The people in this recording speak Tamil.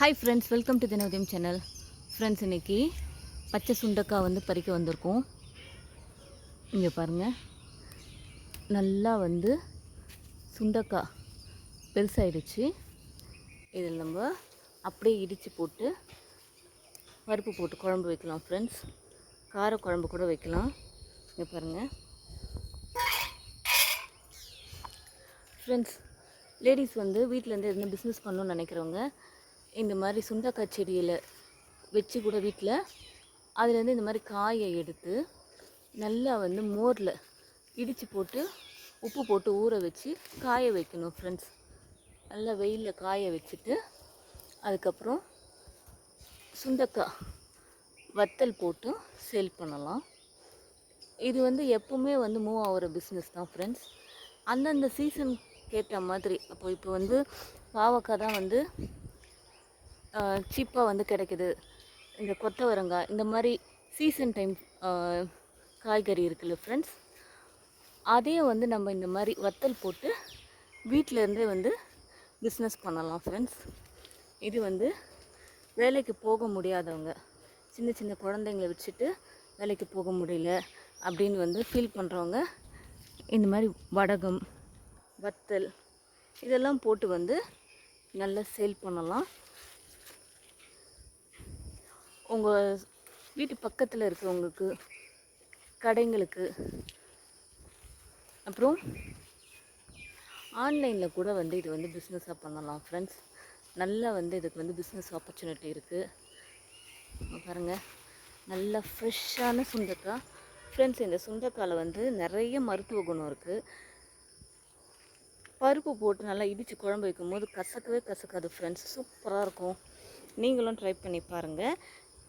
Hi friends welcome to Dinodayam channel friends இன்னைக்கு பச்சை சுண்டக்காய் வந்து பறிக்க வந்திருக்கோம். இங்கே பாருங்கள் நல்லா வந்து சுண்டக்காய் பெருசாகிடுச்சு இதில் நம்ம அப்படியே இடித்து போட்டு பருப்பு போட்டு குழம்பு வைக்கலாம் ஃப்ரெண்ட்ஸ் கார குழம்பு கூட வைக்கலாம். இங்கே பாருங்கள் ஃப்ரெண்ட்ஸ் லேடிஸ் வந்து வீட்டிலேருந்து எதுவும் பிஸ்னஸ் பண்ணணும்னு நினைக்கிறவங்க இந்த மாதிரி சுண்டக்காய் செடியில் வச்சு கூட வீட்டில் அதுலேருந்து இந்த மாதிரி காயை எடுத்து நல்லா வந்து மோரில் இடித்து போட்டு உப்பு போட்டு ஊற வச்சு காய வைக்கணும் ஃப்ரெண்ட்ஸ் நல்லா வெயிலில் காய வச்சுட்டு அதுக்கப்புறம் சுண்டக்காய் வத்தல் போட்டு சேல் பண்ணலாம். இது வந்து எப்பவுமே வந்து மூவ் ஆகிற பிஸ்னஸ் தான் ஃப்ரெண்ட்ஸ் அந்தந்த சீசன் ஏற்ற மாதிரி அப்போ இப்போ வந்து பாவக்காய் தான் வந்து சீப்பாக வந்து கிடைக்குது. இந்த கொத்தவரங்காய் இந்த மாதிரி சீசன் டைம் காய்கறி இருக்குல்ல ஃப்ரெண்ட்ஸ் அதையும் வந்து நம்ம இந்த மாதிரி வத்தல் போட்டு வீட்டிலேருந்தே வந்து பிஸ்னஸ் பண்ணலாம் ஃப்ரெண்ட்ஸ் இது வந்து வேலைக்கு போக முடியாதவங்க. சின்ன சின்ன குழந்தைங்கள வச்சுட்டு வேலைக்கு போக முடியல அப்படின்னு வந்து ஃபீல் பண்ணுறவங்க இந்த மாதிரி வடகம் வத்தல் இதெல்லாம் போட்டு வந்து நல்லா சேல் பண்ணலாம். உங்கள் வீட்டு பக்கத்தில் இருக்கிறவங்களுக்கு கடைங்களுக்கு அப்புறம் ஆன்லைனில் கூட வந்து இது வந்து பிஸ்னஸாக பண்ணலாம். ஃப்ரெண்ட்ஸ் நல்லா வந்து இதுக்கு வந்து பிஸ்னஸ் ஆப்பர்ச்சுனிட்டி இருக்குது பாருங்கள் நல்லா ஃப்ரெஷ்ஷான சுண்டக்காய் ஃப்ரெண்ட்ஸ் இந்த சுண்டக்காயில் வந்து நிறைய மருத்துவ குணம் இருக்குது பருப்பு போட்டு நல்லா இடித்து குழம்பு வைக்கும்போது கசக்கவே கசக்காது ஃப்ரெண்ட்ஸ் சூப்பராக இருக்கும். நீங்களும் ட்ரை பண்ணி பாருங்கள்